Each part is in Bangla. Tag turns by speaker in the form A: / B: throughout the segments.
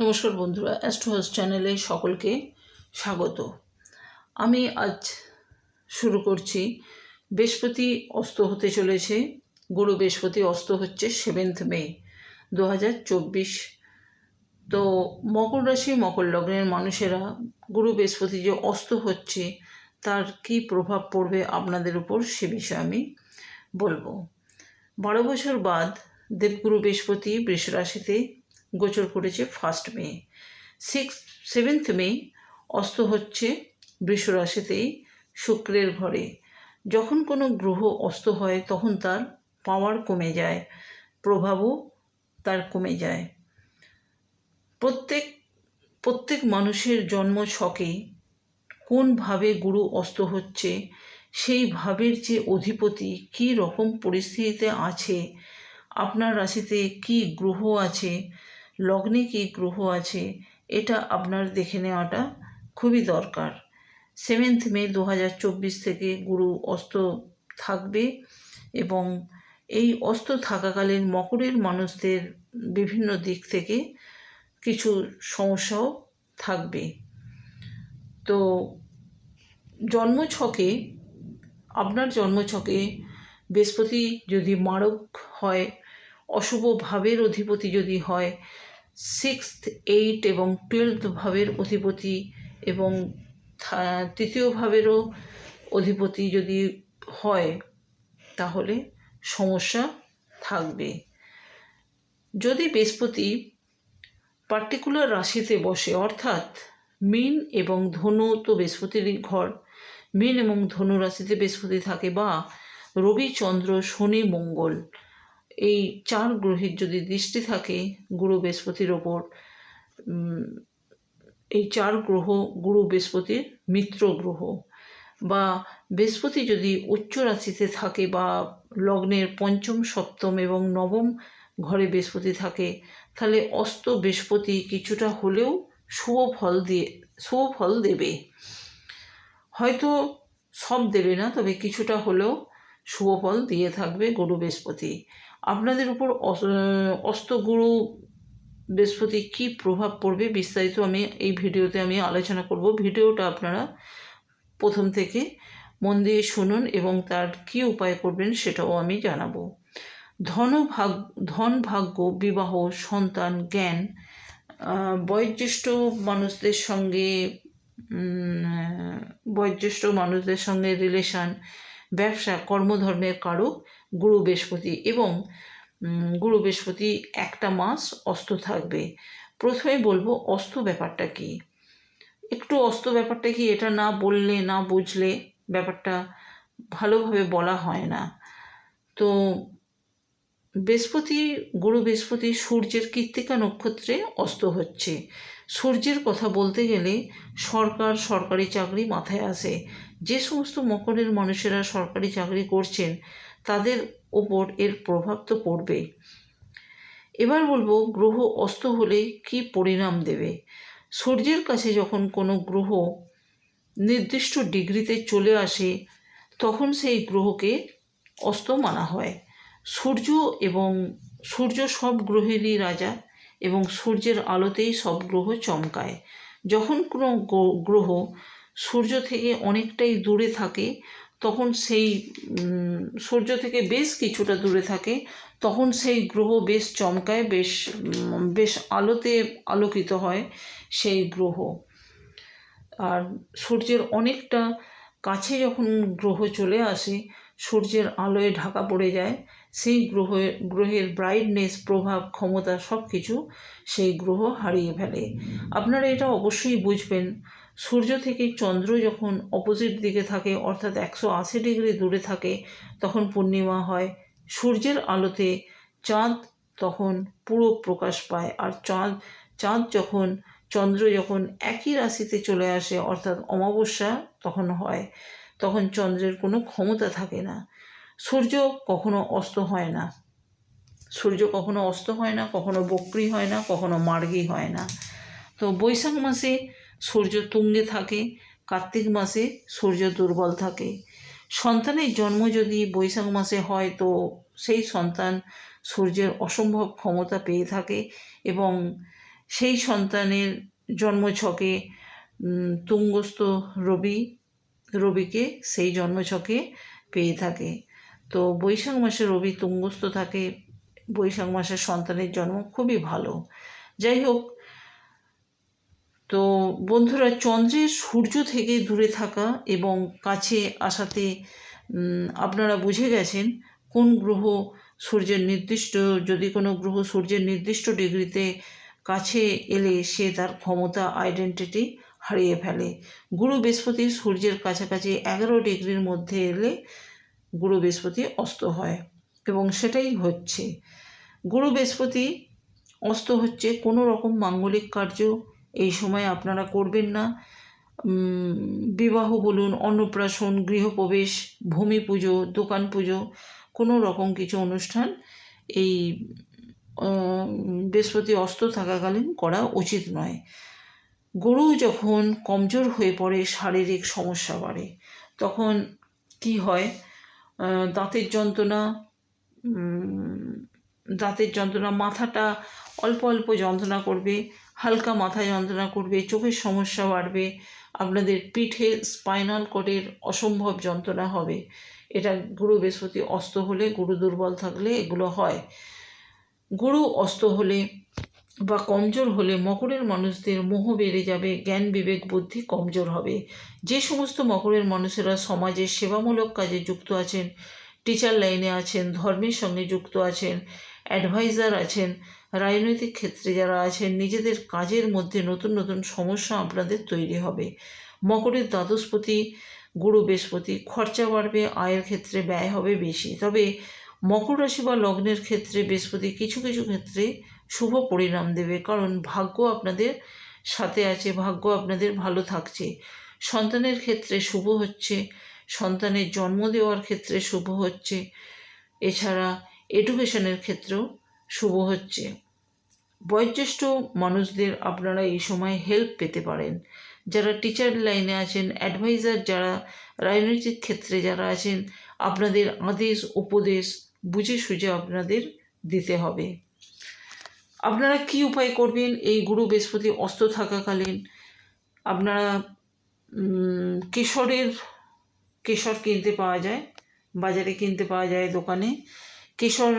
A: নমস্কার বন্ধুরা অ্যাস্ট্রোহাউস চ্যানেলে সকলকে স্বাগত। আমি আজ শুরু করছি, বৃহস্পতি অস্ত হতে চলেছে, গুরু বৃহস্পতি অস্ত হচ্ছে সেভেন্থ মে দু হাজার চব্বিশ। তো মকর রাশি, মকর লগ্নের মানুষেরা গুরু বৃহস্পতি যে অস্ত হচ্ছে, তার কি প্রভাব পড়বে আপনাদের উপর সে বিষয়ে আমি বলব। বারো বছর বাদ দেবগুরু বৃহস্পতি বৃষ রাশিতে গোচর করেছে first May six seventh May অস্ত হচ্ছে বৃষ রাশিতেই শুক্রের ঘরে। যখন কোনো গ্রহ অস্ত হয়, তখন তার পাওয়ার কমে যায়, প্রভাবও তার কমে যায়। প্রত্যেক প্রত্যেক মানুষের জন্ম ছকে কোনভাবে গুরু অস্ত হচ্ছে, সেই ভাবের যে অধিপতি কী রকম পরিস্থিতিতে আছে, আপনার রাশিতে কি গ্রহ আছে লগ্নে কি গ্রহ আছে, এটা আপনার দেখে নেওয়াটা খুবই দরকার। সেভেন্থ মে দু হাজার চব্বিশ থেকে গুরু অস্ত থাকবে এবং এই অস্ত থাকাকালীন মকরের মানুষদের বিভিন্ন দিক থেকে কিছু সমস্যাও থাকবে। তো জন্মছকে, আপনার জন্মছকে বৃহস্পতি যদি মারক হয়, অশুভ ভাবের অধিপতি যদি হয় সিক্সথ এইট এবং টুয়েলভ ভাবের অধিপতি এবং তৃতীয় ভাবেরও অধিপতি যদি হয়, তাহলে সমস্যা থাকবে। যদি বৃহস্পতি পার্টিকুলার রাশিতে বসে, অর্থাৎ মিন এবং ধনু তো বৃহস্পতিরই ঘর, মিন এবং ধনু রাশিতে বৃহস্পতি থাকে বা রবি, চন্দ্র, শনি, মঙ্গল এই চার গ্রহের যদি দৃষ্টি থাকে গুরু বৃহস্পতির ওপর এই চার গ্রহ গুরু বৃহস্পতির মিত্র গ্রহ বা বৃহস্পতি যদি উচ্চ রাশিতে থাকে বা লগ্নের পঞ্চম, সপ্তম এবং নবম ঘরে বৃহস্পতি থাকে, তাহলে অস্ত বৃহস্পতি কিছুটা হলেও শুভ ফল দিয়ে, শুভ ফল দেবে। হয়তো সব দেবে না, তবে কিছুটা হলেও শুভ ফল দিয়ে থাকবে গরু বৃহস্পতি। আপনাদের উপর অস্তগুরু বৃহস্পতি কী প্রভাব পড়বে বিস্তারিত আমি এই ভিডিওতে আমি আলোচনা করব। ভিডিওটা আপনারা প্রথম থেকে মন দিয়ে শুনুন এবং তার কি উপায় করবেন সেটাও আমি জানাব। ধন ভাগ, ধন ভাগ্য, বিবাহ, সন্তান, জ্ঞান বয়োজ্যেষ্ঠ মানুষদের সঙ্গে বয়োজ্যেষ্ঠ মানুষদের সঙ্গে রিলেশান, ব্যবসা কর্মধর্মের কারক গুরু বৃহস্পতি এবং গুরু বৃহস্পতি একটা মাস অস্ত থাকবে। প্রথমে বলব অস্ত ব্যাপারটা কি? একটু অস্ত ব্যাপারটা কি? এটা না বললে, না বুঝলে ব্যাপারটা ভালোভাবে বলা হয় না। তো বৃহস্পতি, গুরু বৃহস্পতি সূর্যের কৃত্তিকা নক্ষত্রে অস্ত হচ্ছে। সূর্যের কথা বলতে গেলে সরকার, সরকারি চাকরি মাথায় আসে। যে সমস্ত মকরের মানুষেরা সরকারি চাকরি করছেন তাদের ওপর এর প্রভাব তো পড়বে। এবার বলব, গ্রহ অস্ত হলে কি পরিণাম দেবে? সূর্যের কাছে যখন কোনো গ্রহ নির্দিষ্ট ডিগ্রিতে চলে আসে, তখন সেই গ্রহকে অস্ত মানা হয়। সূর্য এবং সূর্য সব গ্রহেরই রাজা এবং সূর্যের আলোতেই সব গ্রহ চমকায়। যখন কোনো গ্রহ সূর্য থেকে অনেকটাই দূরে থাকে তখন সেই সূর্য থেকে বেশ কিছুটা দূরে থাকে, তখন সেই গ্রহ বেশ চমকায়, বেশ বেশ আলোতে আলোকিত হয় সেই গ্রহ। আর সূর্যের অনেকটা কাছে যখন গ্রহ চলে আসে, সূর্যের আলোয় ঢাকা পড়ে যায়, সেই গ্রহের গ্রহের ব্রাইটনেস প্রভাব, ক্ষমতা সব কিছু সেই গ্রহ হারিয়ে ফেলে। আপনারা এটা অবশ্যই বুঝবেন। সূর্য থেকে চন্দ্র যখন অপোজিট দিকে থাকে, অর্থাৎ একশো আশি ডিগ্রি দূরে থাকে, তখন পূর্ণিমা হয়। সূর্যের আলোতে চাঁদ তখন পুরো প্রকাশ পায়। আর চাঁদ চাঁদ যখন, চন্দ্র যখন একই রাশিতে চলে আসে, অর্থাৎ অমাবস্যা তখন হয়, তখন চন্দ্রের কোনো ক্ষমতা থাকে না। সূর্য কখনো অস্ত হয় না। সূর্য কখনো অস্ত হয় না, কখনো বক্রি হয় না, কখনো মার্গী হয় না। তো বৈশাখ মাসে সূর্য তুঙ্গে থাকে, কার্তিক মাসে সূর্য দুর্বল থাকে। সন্তানের জন্ম যদি বৈশাখ মাসে হয়, তো সেই সন্তান সূর্যের অসম্ভব ক্ষমতা পেয়ে থাকে এবং সেই সন্তানের জন্মছকে তুঙ্গস্থ রবি, রবিকে সেই জন্মছকে পেয়ে থাকে। তো বৈশাখ মাসে রবি তুঙ্গস্থ থাকে, বৈশাখ মাসের সন্তানের জন্ম খুবই ভালো। যাই হোক তো বন্ধুরা, চন্দ্রের সূর্য থেকে দূরে থাকা এবং কাছে আসাতে আপনারা বুঝে গেছেন কোন গ্রহ সূর্যের নির্দিষ্ট, যদি কোনো গ্রহ সূর্যের নির্দিষ্ট ডিগ্রিতে কাছে এলে সে তার ক্ষমতা আইডেন্টিটি হারিয়ে ফেলে। গুরু বৃহস্পতি সূর্যের কাছাকাছি এগারো ডিগ্রির মধ্যে এলে গুরু বৃহস্পতি অস্ত হয় এবং সেটাই হচ্ছে। গুরু বৃহস্পতি অস্ত হচ্ছে কোনো রকম মাঙ্গলিক কার্য এই সময় আপনারা করবেন না। বিবাহ বলুন, অন্নপ্রাশন, গৃহপ্রবেশ, ভূমি পুজো, দোকান পুজো, কোনো রকম কিছু অনুষ্ঠান এই বৃহস্পতি অস্ত থাকাকালীন করা উচিত নয়। গরু যখন কমজোর হয়ে পড়ে, শারীরিক সমস্যা বাড়ে, তখন কি হয়? দাঁতের যন্ত্রণা দাঁতের যন্ত্রণা, মাথাটা অল্প অল্প যন্ত্রণা করবে হালকা মাথা যন্ত্রণা করবে, চোখের সমস্যা বাড়বে, আপনাদের পিঠে স্পাইনাল কর্ডের অসম্ভব যন্ত্রণা হবে। এটা গুরু বৃহস্পতি অস্ত হলে, গুরু দুর্বল থাকলে এগুলো হয়। গুরু অস্ত হলে বা কমজোর হলে মকরের মানুষদের মোহ বেড়ে যাবে, জ্ঞান, বিবেক, বুদ্ধি কমজোর হবে। যে সমস্ত মকরের মানুষেরা সমাজের সেবামূলক কাজে যুক্ত আছেন টিচার লাইনে আছেন, ধর্মের সঙ্গে যুক্ত আছেন অ্যাডভাইজার আছেন রাজনৈতিক ক্ষেত্রে যারা আছেন, নিজেদের কাজের মধ্যে নতুন নতুন সমস্যা আপনাদের তৈরি হবে। মকরের দ্বাদশপতি, গুরু বৃহস্পতি, খরচা বাড়বে, আয়ের ক্ষেত্রে ব্যয় হবে বেশি। তবে মকর রাশি বা লগ্নের ক্ষেত্রে বৃহস্পতি কিছু কিছু ক্ষেত্রে শুভ পরিণাম দেবে, কারণ ভাগ্য আপনাদের সাথে আছে, ভাগ্য আপনাদের ভালো থাকছে। সন্তানের ক্ষেত্রে শুভ হচ্ছে, সন্তানের জন্ম দেওয়ার ক্ষেত্রে শুভ হচ্ছে। এছাড়া এডুকেশনের ক্ষেত্রেও শুভ হচ্ছে। বয়োজ্যেষ্ঠ মানুষদের আপনারা এই সময় হেল্প পেতে পারেন। যারা টিচার লাইনে আছেন অ্যাডভাইজার যারা, রাজনৈতিক ক্ষেত্রে যারা আছেন, আপনাদের আদেশ, উপদেশ, বুঝে সুঝে আপনাদের দিতে হবে। আপনারা কি উপায় করবেন? এই গুরু বৃহস্পতি অস্ত থাকাকালীন আপনারা কেশরের কেশর কিনতে পাওয়া যায়, বাজারে কিনতে পাওয়া যায় দোকানে। কেশর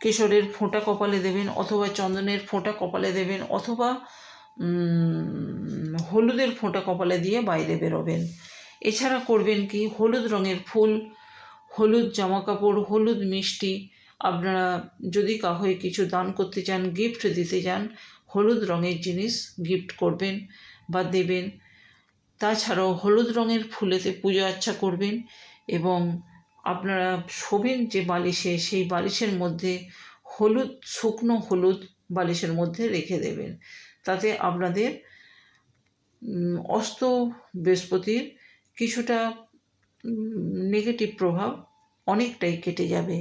A: কেশরের ফোঁটা কপালে দেবেন অথবা চন্দনের ফোঁটা কপালে দেবেন অথবা হলুদের ফোঁটা কপালে দিয়ে বাইরে বেরোবেন। এছাড়া করবেন কি? হলুদ রঙের ফুল, হলুদ জামা কাপড় হলুদ মিষ্টি। আপনারা যদি কাউকে কিছু দান করতে চান গিফট দিতে চান, হলুদ রঙের জিনিস গিফট করবেন বা দেবেন। তাছাড়াও হলুদ রঙের ফুলেতে পুজো আচ্ছা করবেন এবং আপনারা শোবেন যে বালিশে, সেই বালিশের মধ্যে হলুদ, শুকনো হলুদ বালিশের মধ্যে রেখে দেবেন। তাতে আপনাদের অস্ত বৃহস্পতির কিছুটা নেগেটিভ প্রভাব অনেকটাই কেটে যাবে।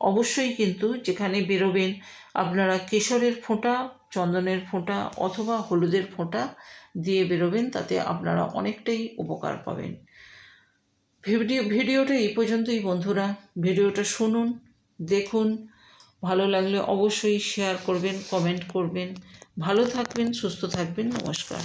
A: অবশ্যই কিন্তু যেখানে বেরোবেন, আপনারা কেশরের ফোঁটা, চন্দনের ফোঁটা অথবা হলুদের ফোঁটা দিয়ে বেরোবেন, তাতে আপনারা অনেকটাই উপকার পাবেন। ভিডিও, ভিডিওটা এই পর্যন্তই বন্ধুরা। ভিডিওটা শুনুন, দেখুন। ভালো লাগলে অবশ্যই শেয়ার করবেন কমেন্ট করবেন। ভালো থাকবেন, সুস্থ থাকবেন। নমস্কার।